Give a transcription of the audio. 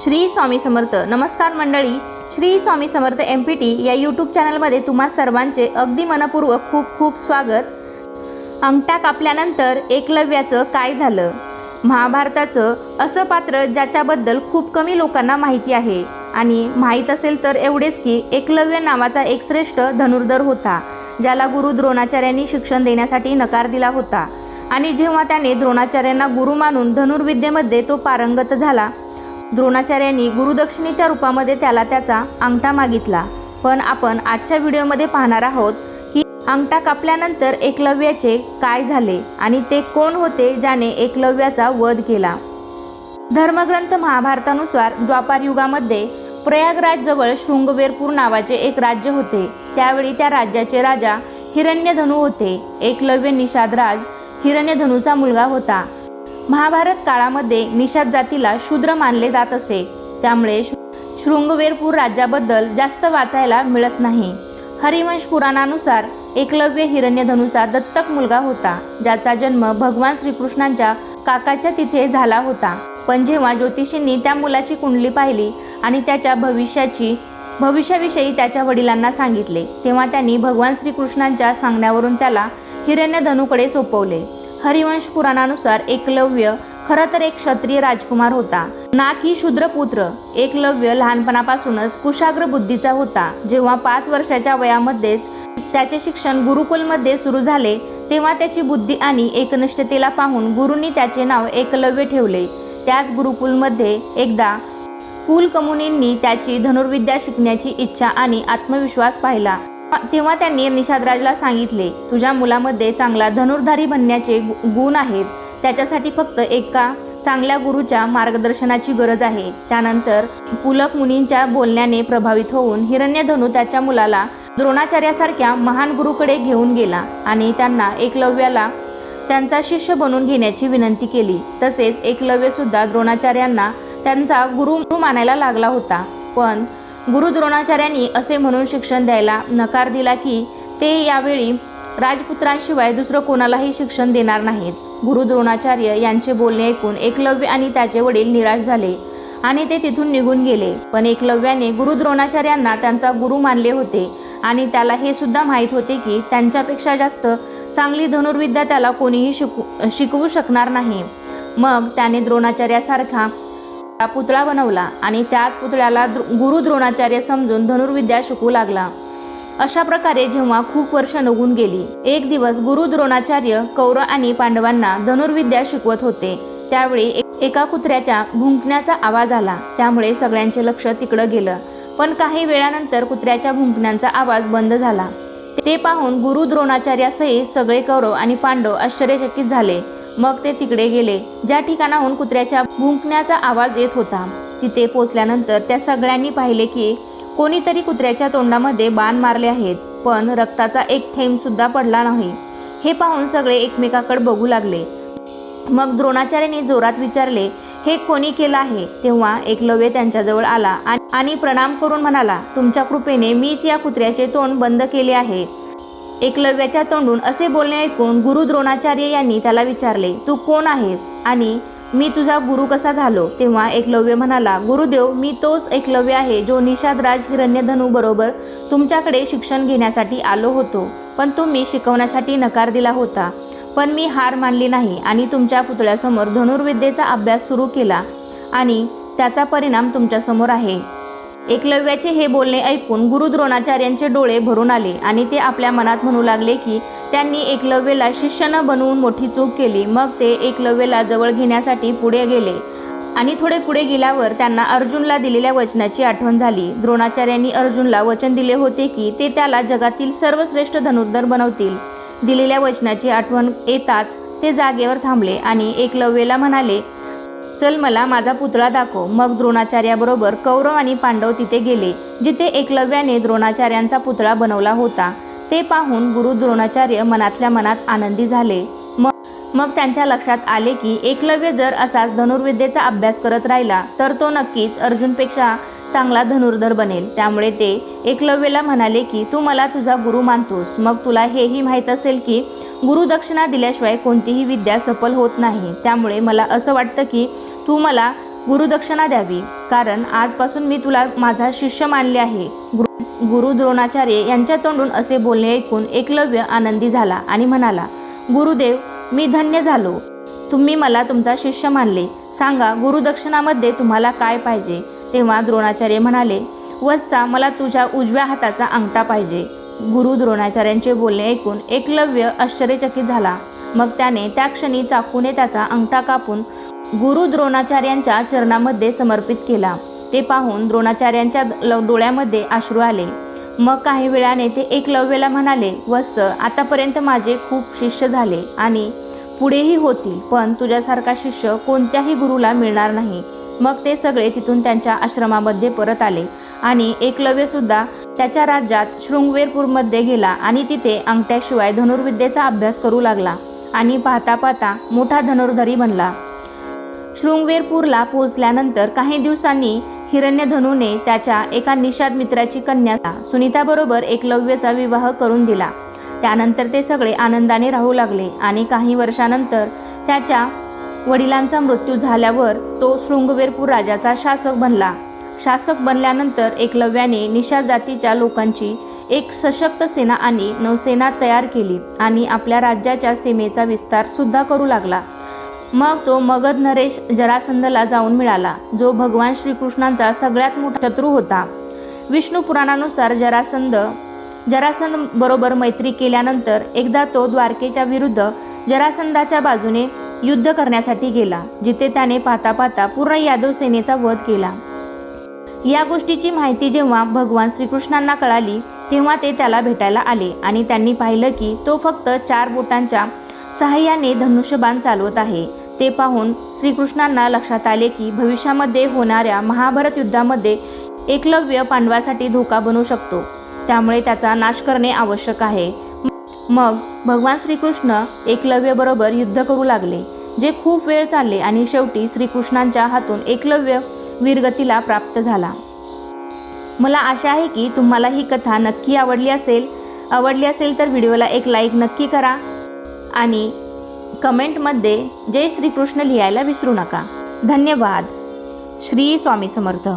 श्री स्वामी समर्थ. नमस्कार मंडळी. Shri Swami Samarth M P T या यूट्यूब चॅनलमध्ये तुम्हा सर्वांचे अगदी मनपूर्वक खूप खूप स्वागत. अंगठा कापल्यानंतर एकलव्याचं काय झालं? महाभारताचं असं पात्र ज्याच्याबद्दल खूप कमी लोकांना माहिती आहे. आणि माहीत असेल तर एवढेच की एकलव्य नावाचा एक श्रेष्ठ धनुर्धर होता ज्याला गुरु द्रोणाचार्यांनी शिक्षण देण्यासाठी नकार दिला होता. आणि जेव्हा त्याने द्रोणाचार्यांना गुरु मानून धनुर्विद्येमध्ये तो पारंगत झाला द्रोणाचार्यांनी गुरुदक्षिणेच्या रूपामध्ये त्याला त्याचा अंगठा मागितला. पण आपण आजच्या व्हिडिओमध्ये पाहणार आहोत की अंगठा कापल्यानंतर एकलव्याचे काय झाले आणि ते कोण होते ज्याने एकलव्याचा वध केला? धर्मग्रंथ महाभारतानुसार द्वापार युगामध्ये प्रयागराजजवळ शृंगवेरपूर नावाचे एक राज्य होते. त्यावेळी त्या राज्याचे राजा हिरण्यधनु होते. एकलव्य निषादराज हिरण्यधनुचा मुलगा होता. महाभारत काळामध्ये निषाद जातीला शूद्र मानले जात असे. त्यामुळे शृंगवेरपूर राज्याबद्दल जास्त वाचायला मिळत नाही. हरिवंश पुराणानुसार एकलव्य हिरण्यधनुचा दत्तक मुलगा होता ज्याचा जन्म भगवान श्रीकृष्णांच्या काकाच्या तिथे झाला होता. पण जेव्हा ज्योतिषींनी त्या मुलाची कुंडली पाहिली आणि त्याच्या भविष्याची भविष्याविषयी त्याच्या वडिलांना सांगितले तेव्हा त्यांनी भगवान श्रीकृष्णांच्या सांगण्यावरून त्याला हिरण्यधनुकडे सोपवले. हरिवंश पुराणानुसार एकलव्य खरं तर एक क्षत्रिय राजकुमार होता. ना की शूद्रपुत्र एकलव्य लहानपणापासूनच कुशाग्र बुद्धीचा होता. जेव्हा पाच वर्षाच्या वयामध्येच त्याचे शिक्षण गुरुकुलमध्ये सुरू झाले तेव्हा त्याची बुद्धी आणि एकनिष्ठतेला पाहून गुरुंनी त्याचे नाव एकलव्य ठेवले. त्याच गुरुकुलमध्ये एकदा कुलकमुनींनी त्याची धनुर्विद्या शिकण्याची इच्छा आणि आत्मविश्वास पाहिला. तेव्हा त्यांनी निषादराजला सांगितले तुझ्या मुलामध्ये चांगला धनुर्धारी बनण्याचे गु- गुण आहेत. त्याच्यासाठी फक्त एका चांगल्या गुरुच्या मार्गदर्शनाची गरज आहे. त्यानंतर पुलक मुनींच्या बोलण्याने प्रभावित होऊन हिरण्यधनू त्याच्या मुलाला द्रोणाचार्यासारख्या महान गुरुकडे घेऊन गेला आणि त्यांना एकलव्याला त्यांचा शिष्य बनवून घेण्याची विनंती केली. तसेच एकलव्यसुद्धा द्रोणाचार्यांना त्यांचा गुरु मानायला लागला होता. पण गुरु द्रोणाचार्यांनी असे म्हणून शिक्षण द्यायला नकार दिला की ते यावेळी राजपुत्रांशिवाय दुसरं कोणालाही शिक्षण देणार नाहीत. गुरु द्रोणाचार्य यांचे बोलणे ऐकून एकलव्य आणि त्याचे वडील निराश झाले आणि ते तिथून निघून गेले. पण एकलव्याने गुरु द्रोणाचार्यांना त्यांचा गुरु मानले होते आणि त्याला हे सुद्धा माहीत होते की त्यांच्यापेक्षा जास्त चांगली धनुर्विद्या त्याला कोणीही शिकू शिकवू शकणार नाही. मग त्याने द्रोणाचार्यासारखा पुतळा बनवला आणि त्याच पुतळ्याला गुरु द्रोणाचार्य समजून धनुर्विद्या शिकू लागला. अशा प्रकारे जेव्हा खूप वर्ष निघून गेली एक दिवस गुरु द्रोणाचार्य कौरव आणि पांडवांना धनुर्विद्या शिकवत होते. त्यावेळी एका कुत्र्याच्या भुंकण्याचा आवाज आला. त्यामुळे सगळ्यांचे लक्ष तिकडं गेलं. पण काही वेळानंतर कुत्र्याच्या भुंकण्याचा आवाज बंद झाला. ते पाहून गुरु द्रोणाचार्यासहित सगळे कौरव आणि पांडव आश्चर्यचकित झाले. मग ते तिकडे गेले. ज्या ठिकाणाहून कुत्र्याच्या भुंकण्याचा आवाज येत होता तिथे पोचल्यानंतर त्या सगळ्यांनी पाहिले की कोणीतरी कुत्र्याच्या तोंडामध्ये बाण मारले आहेत पण रक्ताचा एक थेंब सुद्धा पडला नाही. हे पाहून सगळे एकमेकाकडे बघू लागले. मग द्रोणाचार्याने जोरात विचारले हे कोणी केलं आहे? तेव्हा एकलव्य त्यांच्याजवळ आला आणि- आणि प्रणाम करून म्हणाला तुमच्या कृपेने मीच या कुत्र्याचे तोंड बंद केले आहे. एकलव्याच्या तोंडून असे बोलणे ऐकून गुरु द्रोणाचार्य यांनी त्याला विचारले तू कोण आहेस? आणि मी तुझा गुरु कसा झालो? तेव्हा एकलव्य म्हणाला गुरुदेव मी तोच एकलव्य आहे जो निषादराज हिरण्यधनूबरोबर तुमच्याकडे शिक्षण घेण्यासाठी आलो होतो पण तुम्ही शिकवण्यासाठी नकार दिला होता. पण मी हार मानली नाही आणि तुमच्या पुतळ्यासमोर धनुर्विद्येचा अभ्यास सुरू केला आणि त्याचा परिणाम तुमच्यासमोर आहे. एकलव्याचे हे बोलणे ऐकून गुरु द्रोणाचार्यांचे डोळे भरून आले आणि ते आपल्या मनात म्हणू लागले की त्यांनी एकलव्यला शिष्य न बनवून मोठी चूक केली. मग ते एकलव्यला जवळ घेण्यासाठी पुढे गेले. आणि थोडे पुढे गेल्यावर त्यांना अर्जुनला दिलेल्या वचनाची आठवण झाली. द्रोणाचार्यांनी अर्जुनला वचन दिले होते की ते त्याला जगातील सर्वश्रेष्ठ धनुर्धर बनवतील. दिलेल्या वचनाची आठवण येताच ते जागेवर थांबले आणि एकलव्यला म्हणाले चल मला माझा पुतळा दाखव. मग द्रोणाचार्याबरोबर कौरव आणि पांडव तिथे गेले जिथे एकलव्याने द्रोणाचार्यांचा पुतळा बनवला होता. ते पाहून गुरु द्रोणाचार्य मनातल्या मनात आनंदी झाले. मग मग त्यांच्या लक्षात आले की एकलव्य जर असाच धनुर्विद्येचा अभ्यास करत राहिला तर तो नक्कीच अर्जुनपेक्षा चांगला धनुर्धर बनेल. त्यामुळे ते एकलव्यला म्हणाले की तू मला तुझा गुरु मानतोस. मग तुला हेही माहीत असेल की गुरुदक्षिणा दिल्याशिवाय कोणतीही विद्या सफल होत नाही. त्यामुळे मला असं वाटतं की तू मला गुरुदक्षिणा द्यावी. कारण आजपासून मी तुला माझा शिष्य मानले आहे. गुरु गुरु द्रोणाचार्य यांच्या तोंडून असे बोलणे ऐकून एकलव्य आनंदी झाला आणि म्हणाला गुरुदेव मी धन्य झालो. तुम्ही मला तुमचा शिष्य मानले. सांगा गुरुदक्षिणामध्ये तुम्हाला काय पाहिजे? तेव्हा द्रोणाचार्य म्हणाले वत्सा मला तुझ्या उजव्या हाताचा अंगठा पाहिजे. गुरु द्रोणाचार्यांचे बोलणे ऐकून एकलव्य आश्चर्यचकित झाला. मग त्याने त्या क्षणी चाकूने त्याचा अंगठा कापून गुरु द्रोणाचार्यांच्या चरणामध्ये समर्पित केला. ते पाहून द्रोणाचार्यांच्या डोळ्यामध्ये अश्रू आले. मग काही वेळाने ते एकलव्यला म्हणाले वत्स आतापर्यंत माझे खूप शिष्य झाले आणि पुढेही होतील पण तुझ्यासारखा शिष्य कोणत्याही गुरुला मिळणार नाही. मग ते सगळे तिथून त्यांच्या आश्रमामध्ये परत आले आणि एकलव्यसुद्धा त्याच्या राज्यात शृंगवेरपूरमध्ये गेला आणि तिथे अंगठ्याशिवाय धनुर्विद्येचा अभ्यास करू लागला आणि पाहता पाहता मोठा धनुर्धरी बनला. शृंगवेरपूरला पोहोचल्यानंतर काही दिवसांनी हिरण्यधनूने त्याच्या एका निषाद मित्राची कन्या सुनीताबरोबर एकलव्यचा विवाह करून दिला. त्यानंतर ते सगळे आनंदाने राहू लागले आणि काही वर्षानंतर त्याच्या वडिलांचा मृत्यू झाल्यावर तो शृंगवेरपूर राजाचा शासक बनला. शासक बनल्यानंतर एकलव्याने निशा जातीच्या लोकांची एक सशक्त सेना आणि नौसेना तयार केली आणि आपल्या राज्याच्या सीमेचा विस्तार सुद्धा करू लागला. मग तो मगध नरेश जरासंधला जाऊन मिळाला जो भगवान श्रीकृष्णांचा सगळ्यात मोठा शत्रू होता. विष्णू पुराणानुसार जरासंध जरासंध बरोबर मैत्री केल्यानंतर एकदा तो द्वारकेच्या विरुद्ध जरासंधाच्या बाजूने युद्ध करण्यासाठी गेला जिथे त्याने पाहता पाहता पूर्ण यादव सेनेचा वध केला. या गोष्टीची माहिती जेव्हा भगवान श्रीकृष्णांना कळाली तेव्हा ते त्याला भेटायला आले आणि त्यांनी पाहिलं की तो फक्त चार बोटांच्या सहाय्याने धनुष्यबाण चालवत आहे. ते पाहून श्रीकृष्णांना लक्षात आले की भविष्यामध्ये होणाऱ्या महाभारत युद्धामध्ये एकलव्य पांडवासाठी धोका बनू शकतो. त्यामुळे त्याचा नाश करणे आवश्यक आहे. मग भगवान श्रीकृष्ण एकलव्यबरोबर युद्ध करू लागले जे खूप वेळ चालले आणि शेवटी श्रीकृष्णांच्या हातून एकलव्य वीरगतीला प्राप्त झाला. मला आशा आहे की तुम्हाला ही कथा नक्की आवडली असेल. आवडली असेल तर व्हिडिओला एक लाईक नक्की करा आणि कमेंटमध्ये जय श्रीकृष्ण लिहायला विसरू नका. धन्यवाद. श्री स्वामी समर्थ.